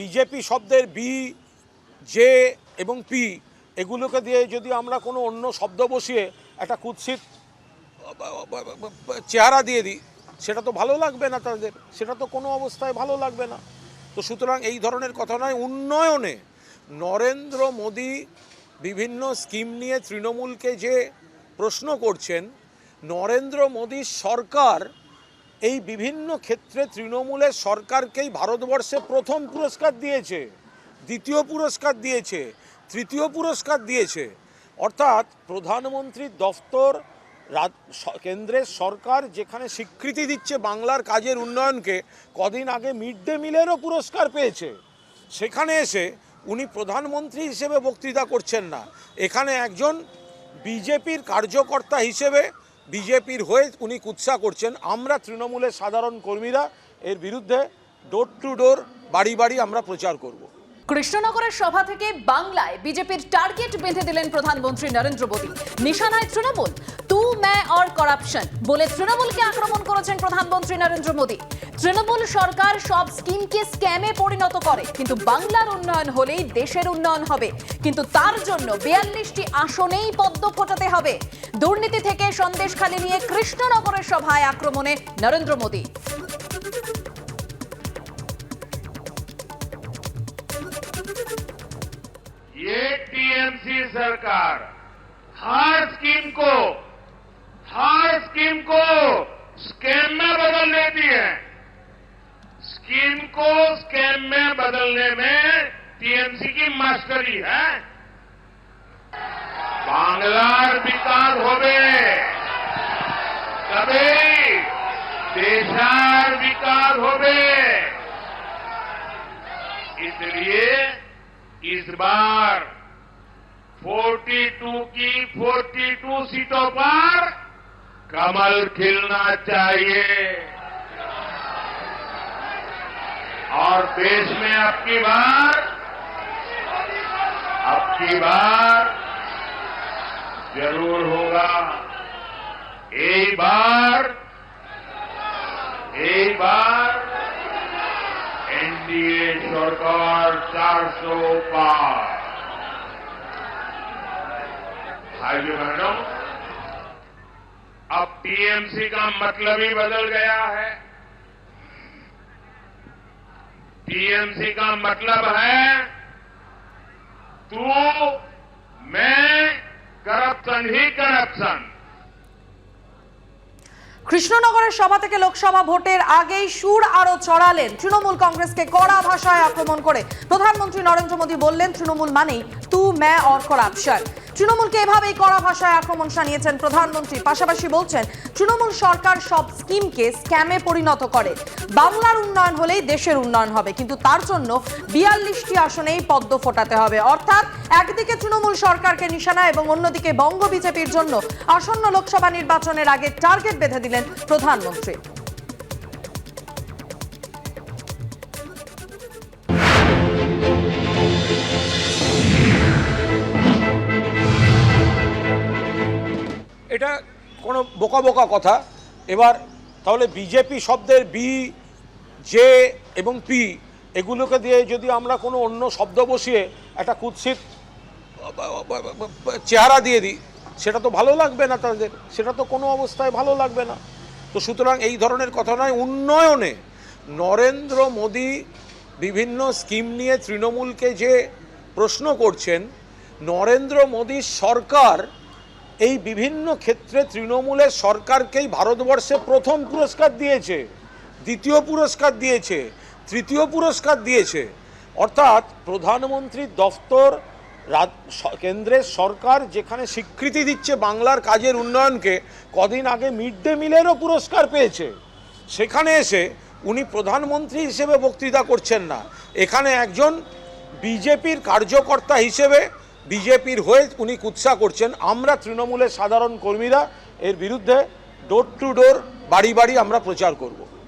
BJP শব্দের B, J এবং P, এগুলোকে দিয়ে যদি আমরা কোনো অন্য শব্দ বসিয়ে একটা কুৎসিত, চেহারা দিয়ে দিই, সেটা তো ভালো লাগবে না তাদের, সেটা তো কোনো অবস্থায় ভালো লাগবে না। তো সুতরাং এই ধরনের কথা নয়, উন্নয়নে নরেন্দ্র মোদী বিভিন্ন স্কিম নিয়ে তৃণমূলকে যে প্রশ্ন করছেন, নরেন্দ্র মোদীর সরকার এই বিভিন্ন ক্ষেত্রে তৃণমূলের সরকারকেই ভারতবর্ষে প্রথম পুরস্কার দিয়েছে, দ্বিতীয় পুরস্কার দিয়েছে, তৃতীয় পুরস্কার দিয়েছে। অর্থাৎ প্রধানমন্ত্রীর দফতর কেন্দ্রের সরকার যেখানে স্বীকৃতি দিচ্ছে বাংলার কাজের উন্নয়নকে, কদিন আগে মিড ডে মিলেরও পুরস্কার পেয়েছে। সেখানে এসে উনি প্রধানমন্ত্রী হিসেবে বক্তৃতা করছেন না। এখানে একজন বিজেপির কার্যকর্তা হিসেবে বিজেপির হয়ে উনি কুৎসা করছেন। আমরা তৃণমূলের সাধারণ কর্মীরা এর বিরুদ্ধে ডোর টু ডোর বাড়ি বাড়ি আমরা প্রচার করব। কৃষ্ণনগরের সভা থেকে বাংলায় বিজেপির টার্গেট বেঁধে দিলেন প্রধানমন্ত্রী নরেন্দ্র মোদী। নিশানায় তৃণমূল তু ম্যা অর করাপশন বলে তৃণমূলকে আক্রমণ করেছেন প্রধানমন্ত্রী নরেন্দ্র মোদী। তৃণমূল সরকার সব স্কিমকে স্ক্যামে পরিণত করে কিন্তু বাংলার উন্নয়ন হলেই দেশের উন্নয়ন হবে কিন্তু তার জন্য বিয়াল্লিশটি আসনেই পদ্ম ফোটাতে হবে দুর্নীতি থেকে সন্দেশখালি নিয়ে কৃষ্ণনগরের সভায় আক্রমণে নরেন্দ্র মোদী ये टीएमसी सरकार हर स्कीम को हर स्कीम को स्कैम को स्कैम में बदलने में टीएमसी की मास्टरी है। बांग्लार विकास हो गए कभी देशार हो गए इसलिए इस बार 42 की 42 सीटों पर कमल खिलना चाहिए। और देश में अब की बार अब की बार ज़रूर होगा। एक बार एक बार, एनडीए सरकार 400 पार। भाइयों बहनों, अब टीएमसी का मतलब ही बदल गया है। टीएमसी का मतलब है तू मैं करप्शन ही करप्शन কৃষ্ণনগরের সভা থেকে লোকসভা ভোটের আগেই সুর আরো চড়ালেন তৃণমূল কংগ্রেসকে কড়া ভাষায় আক্রমণ করে প্রধানমন্ত্রী নরেন্দ্র মোদী বললেন তৃণমূল মানেই তু ম্যা অর করাপশন তৃণমূলকে এভাবেই কড়া ভাষায় আক্রমণ শানিয়েছেন প্রধানমন্ত্রী। পাশাপাশি বলছেন, তৃণমূল সরকার সব স্কিমকে স্ক্যামে পরিণত করে। বাংলার উন্নয়ন হলেই দেশের উন্নয়ন হবে, কিন্তু তার জন্য বিয়াল্লিশটি আসনেই পদ্ম ফোটাতে হবে। অর্থাৎ একদিকে তৃণমূল সরকারকে নিশানা এবং অন্যদিকে বঙ্গ বিজেপির জন্য আসন্ন লোকসভা নির্বাচনের আগে টার্গেট বেঁধে দিলেন প্রধানমন্ত্রী। বোকা বোকা কথা। এবার তাহলে বিজেপি শব্দের বি, জে এবং পি, এগুলোকে দিয়ে যদি আমরা কোনো অন্য শব্দ বসিয়ে একটা কুৎসিত, চেহারা দিয়ে দিই, সেটা তো ভালো লাগবে না তাদের। সেটা তো কোনো অবস্থায় ভালো লাগবে না। তো সুতরাং এই ধরনের কথা নয়, উন্নয়নে নরেন্দ্র মোদী বিভিন্ন স্কিম নিয়ে তৃণমূলকে যে প্রশ্ন করছেন, নরেন্দ্র মোদীর সরকার এই বিভিন্ন ক্ষেত্রে তৃণমূলের সরকারকেই ভারতবর্ষে প্রথম পুরস্কার দিয়েছে, দ্বিতীয় পুরস্কার দিয়েছে, তৃতীয় পুরস্কার দিয়েছে। অর্থাৎ প্রধানমন্ত্রীর দফতর কেন্দ্রের সরকার যেখানে স্বীকৃতি দিচ্ছে বাংলার কাজের উন্নয়নকে, কদিন আগে মিড ডে মিলেরও পুরস্কার পেয়েছে। সেখানে এসে উনি প্রধানমন্ত্রী হিসেবে বক্তৃতা করছেন না। এখানে একজন বিজেপির কার্যকর্তা হিসেবে বিজেপির হয়ে উনি কুৎসা করছেন। আমরা তৃণমূলের সাধারণ কর্মীরা এর বিরুদ্ধে ডোর টু ডোর বাড়ি বাড়ি আমরা প্রচার করব।